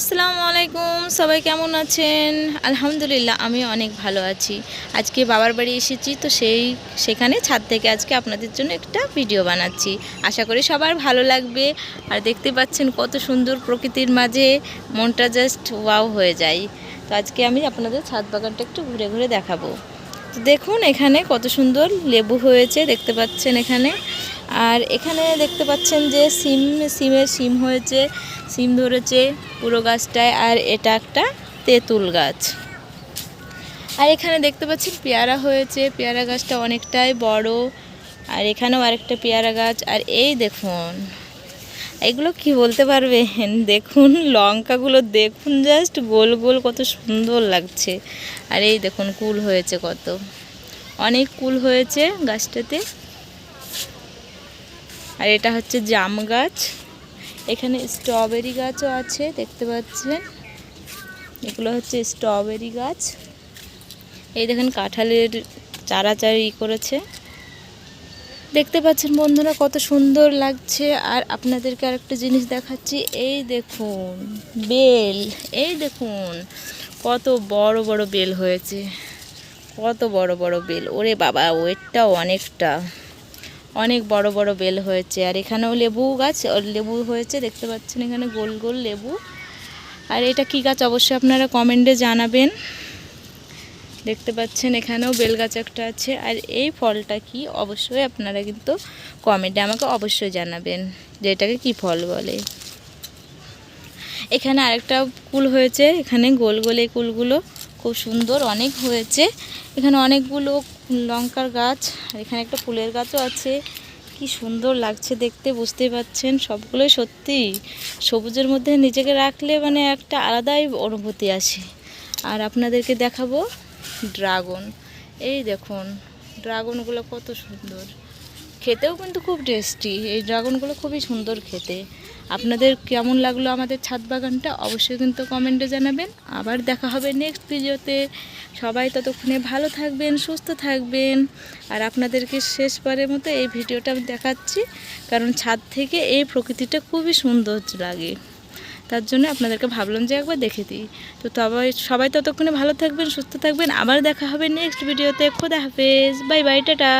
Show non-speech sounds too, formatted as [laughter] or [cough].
আসসালামু আলাইকুম, সবাই কেমন আছেন? আলহামদুলিল্লাহ আমি অনেক ভালো আছি। আজকে বাবার বাড়ি এসেছি, তো সেই, সেখানে ছাদ থেকে আজকে আপনাদের জন্য একটা ভিডিও বানাচ্ছি। আশা করি সবার ভালো লাগবে। আর দেখতে পাচ্ছেন কত সুন্দর প্রকৃতির মাঝে মনটা জাস্ট ওয়াও হয়ে যায়। তো আজকে আমি আপনাদের ছাদ বাগানটা একটু ঘুরে ঘুরে দেখাবো। তো দেখুন এখানে কত সুন্দর লেবু হয়েছে, দেখতে পাচ্ছেন এখানে। আর এখানে দেখতে পাচ্ছেন যে সিম, সিমের সিম হয়েছে, সিম ধরেছে পুরো গাছটায় আর এটা একটা তেঁতুল গাছ। আর এখানে দেখতে পাচ্ছেন পেয়ারা হয়েছে, পেয়ারা গাছটা অনেকটাই বড়। আর এখানেও আরেকটা পেয়ারা গাছ, আর এই দেখুন, এগুলো কি বলতে পারবেন? [laughs] দেখুন, লঙ্কাগুলো, দেখুন জাস্ট গোল গোল কত সুন্দর লাগছে। আর এই দেখুন, কুল হয়েছে কত। অনেক কুল হয়েছে গাছটাতে। আর এটা হচ্ছে জাম গাছ। এখানে স্ট্রবেরি গাছও আছে, দেখতে পাচ্ছেন? এগুলো হচ্ছে স্ট্রবেরি গাছ। এই দেখেন, কাঁঠালের চারা চারি করেছে। দেখতে পাচ্ছেন বন্ধুরা, কত সুন্দর লাগছে। আর আপনাদেরকে আরেকটা জিনিস দেখাচ্ছি, এই দেখুন, বেল। এই দেখুন, কত বড় বড় বেল হয়েছে। কত বড় বড় বেল। ওরে বাবা ওয়েটটা অনেকটা। অনেক বড় বড় বেল হয়েছে। আর এখানেও লেবু গাছ লেবু হয়েছে, দেখতে পাচ্ছেন এখানে গোল গোল লেবু। আর এটা কি গাছ অবশ্যই আপনারা কমেন্টে জানাবেন। দেখতে পাচ্ছেন এখানেও বেল গাছ একটা আছে। আর এই ফলটা কি অবশ্যই আপনারা কিন্তু কমেন্টে আমাকে অবশ্যই জানাবেন যে এটাকে কী ফল বলে। এখানে আরেকটা কুল হয়েছে, এখানে গোল গোল এই কুলগুলো। খুব সুন্দর, অনেক হয়েছে। এখানে অনেকগুলো লঙ্কার গাছ, আর এখানে একটা ফুলের গাছও আছে। কি সুন্দর লাগছে দেখতে, বুঝতেই পাচ্ছেন সবগুলোই সত্যি সবুজের মধ্যে নিজেকে রাখলে মানে একটা আলাদাই অনুভূতি আসে। আর আপনাদেরকে দেখাবো ড্রাগন। এই দেখুন, ড্রাগনগুলো কত সুন্দর। খেতেও কিন্তু খুব টেস্টি এই ড্রাগনগুলো খুবই সুন্দর খেতে। আপনাদের কেমন লাগল আমাদের ছাদ বাগানটা অবশ্যই কিন্তু কমেন্টে জানাবেন। আবার দেখা হবে নেক্সট ভিডিওতে সবাই ততক্ষণে ভালো থাকবেন, সুস্থ থাকবেন। আর আপনাদেরকে শেষবারের মতো এই ভিডিওটা আমি দেখাচ্ছি। কারণ ছাদ থেকে এই প্রকৃতিটা খুবই সুন্দর লাগে। তার জন্য আপনাদেরকে ভাবলাম যে একবার দেখে দিই। তো তবে সবাই ততক্ষণে ভালো থাকবেন, সুস্থ থাকবেন। আবার দেখা হবে নেক্সট ভিডিওতে খোদা হাফেজ। Bye bye, tata.